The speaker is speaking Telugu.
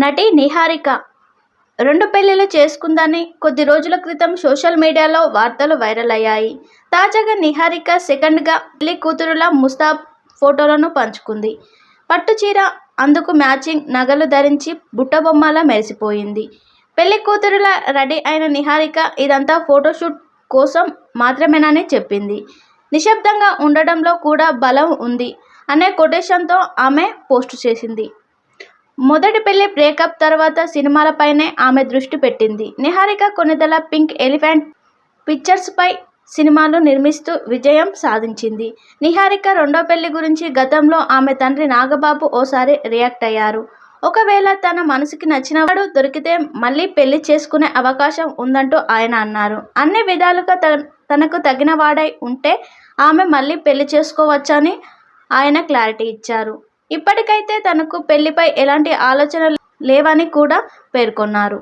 నటి నిహారిక రెండు పెళ్ళిలు చేసుకుందని కొద్ది రోజుల క్రితం సోషల్ మీడియాలో వార్తలు వైరల్ అయ్యాయి. తాజాగా నిహారిక సెకండ్గా పెళ్ళి కూతురుల ముస్తాబ్ ఫోటోలను పంచుకుంది. పట్టు చీర అందుకు మ్యాచింగ్ నగలు ధరించి బుట్టబొమ్మలా మెరిసిపోయింది. పెళ్ళి కూతురుల రెడీ అయిన నిహారిక ఇదంతా ఫోటోషూట్ కోసం మాత్రమేనని చెప్పింది. నిశ్శబ్దంగా ఉండడంలో కూడా బలం ఉంది అనే కొటేషన్తో ఆమె పోస్టు చేసింది. మొదటి పెళ్ళి బ్రేకప్ తర్వాత సినిమాలపైనే ఆమె దృష్టి పెట్టింది. నిహారిక కొణిదెల పింక్ ఎలిఫెంట్ పిక్చర్స్పై సినిమాలు నిర్మిస్తూ విజయం సాధించింది. నిహారిక రెండో పెళ్ళి గురించి గతంలో ఆమె తండ్రి నాగబాబు ఓసారి రియాక్ట్ అయ్యారు. ఒకవేళ తన మనసుకి నచ్చినవాడు దొరికితే మళ్ళీ పెళ్ళి చేసుకునే అవకాశం ఉందంటూ ఆయన అన్నారు. అన్ని విధాలుగా తనకు తగిన వాడై ఉంటే ఆమె మళ్ళీ పెళ్ళి చేసుకోవచ్చని ఆయన క్లారిటీ ఇచ్చారు. ఇప్పటికైతే తనకు పెళ్ళిపై ఎలాంటి ఆలోచనలు లేవని కూడా పేర్కొన్నారు.